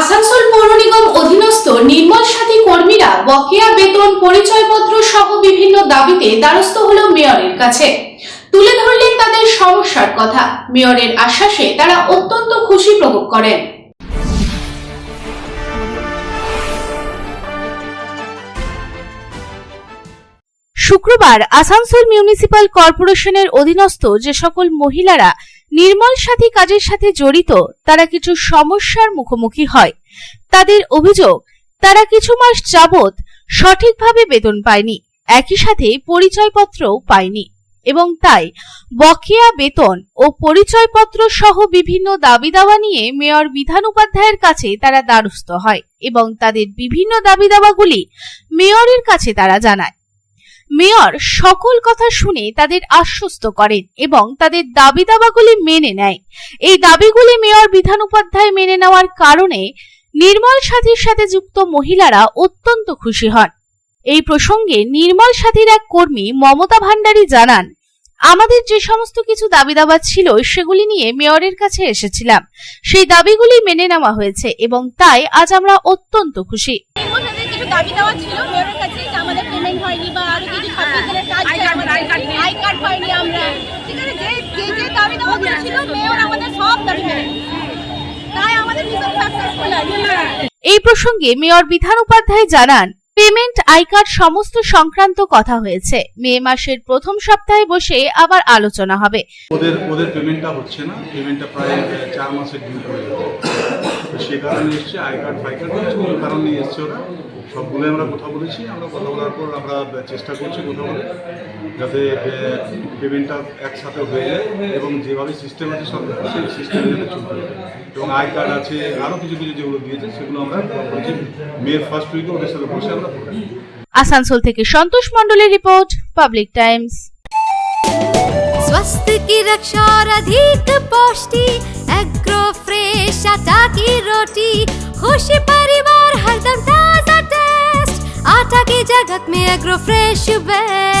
আসানসোল পৌর নিগম অধীনস্থ নির্মল সাথী কর্মীরা বকেয়া বেতন, পরিচয়পত্র সহ বিভিন্ন দাবিতে দ্বারস্থ হল মেয়রের কাছে। তুলে ধরলেন তাদের সমস্যার কথা। মেয়রের আশ্বাসে তারা অত্যন্ত খুশি প্রভোগ করেন। শুক্রবার আসানসোল মিউনিসিপাল কর্পোরেশনের অধীনস্থ যে সকল মহিলারা নির্মল সাথী কাজের সাথে জড়িত, তারা কিছু সমস্যার মুখোমুখি হয়। তাদের অভিযোগ, তারা কিছু মাস যাবৎ সঠিকভাবে বেতন পায়নি, একই সাথে পরিচয়পত্রও পায়নি এবং তাই বকেয়া বেতন ও পরিচয়পত্র সহ বিভিন্ন দাবি দাওয়া নিয়ে মেয়র বিধান উপাধ্যায়ের কাছে তারা দ্বারস্থ হয় এবং তাদের বিভিন্ন দাবি দাওয়াগুলি মেয়রের কাছে তারা জানায়। মেয়র সকল কথা শুনে তাদের আশ্বস্ত করেন এবং তাদের দাবি দাবাগুলি মেনে নেয়। এই দাবিগুলি মেয়র বিধান উপাধ্যায় মেনে নেওয়ার কারণে নির্মল সাথীর সাথে যুক্ত মহিলারা অত্যন্ত খুশি হন। এই প্রসঙ্গে নির্মল সাথীর এক কর্মী মমতা ভান্ডারী জানান, আমাদের যে সমস্ত কিছু দাবি দাবা ছিল সেগুলি নিয়ে মেয়রের কাছে এসেছিলাম। সেই দাবিগুলি মেনে নেওয়া হয়েছে এবং তাই আজ আমরা অত্যন্ত খুশি। কিছু দাবি দেওয়া ছিল মেয়রের কাছে যে আমাদের পেমেন্ট হয়নি বা আরও কিছু কাজ আই কার্ড পাইনি আমরা। ঠিক আছে যে যে যে দাবি দেওয়া ছিল মেয়র আমাদের সব দাবি মেনে তাই আমাদের সাকসেসফুল এই প্রসঙ্গে মেয়র বিধান উপাধ্যায় জানান পেমেন্ট, আই কার্ড সমস্ত সংক্রান্ত কথা হয়েছে। মে মাসের প্রথম সপ্তাহে বসে আবার আলোচনা হবে। ওদের ওদের পেমেন্টটা হচ্ছে না। পেমেন্টটা প্রায় চার মাসের ডিউ যাচ্ছে তো সে কারণে এসছে, আই কার্ড, ফাই কার্ড কোনো কারণ নিয়ে এসছে ওরা। সবগুলোই আমরা কথা বলেছি, আমরা কথা বলার পর আমরা চেষ্টা করছি কথা বলে যাতে পেমেন্টটা একসাথে হয়ে যায় এবং যেভাবে সিস্টেম আছে সব সেই সিস্টেমে যাতে চলতে এবং আই কার্ড আছে আরও কিছু কিছু যেগুলো দিয়েছে, সেগুলো আমরা মেয়ের ফার্স্ট উইকে ওদের সাথে বসে আসানসোল থেকে সন্তোষ মণ্ডলের রিপোর্ট পাবলিক টাইমস स्वस्थ की रक्षा और अधिक पौष्टि एग्रो फ्रेश आटा की रोटी खुशी परिवार हरदम ताजा टेस्ट आटा की जगत में एग्रो फ्रेश बेस्ट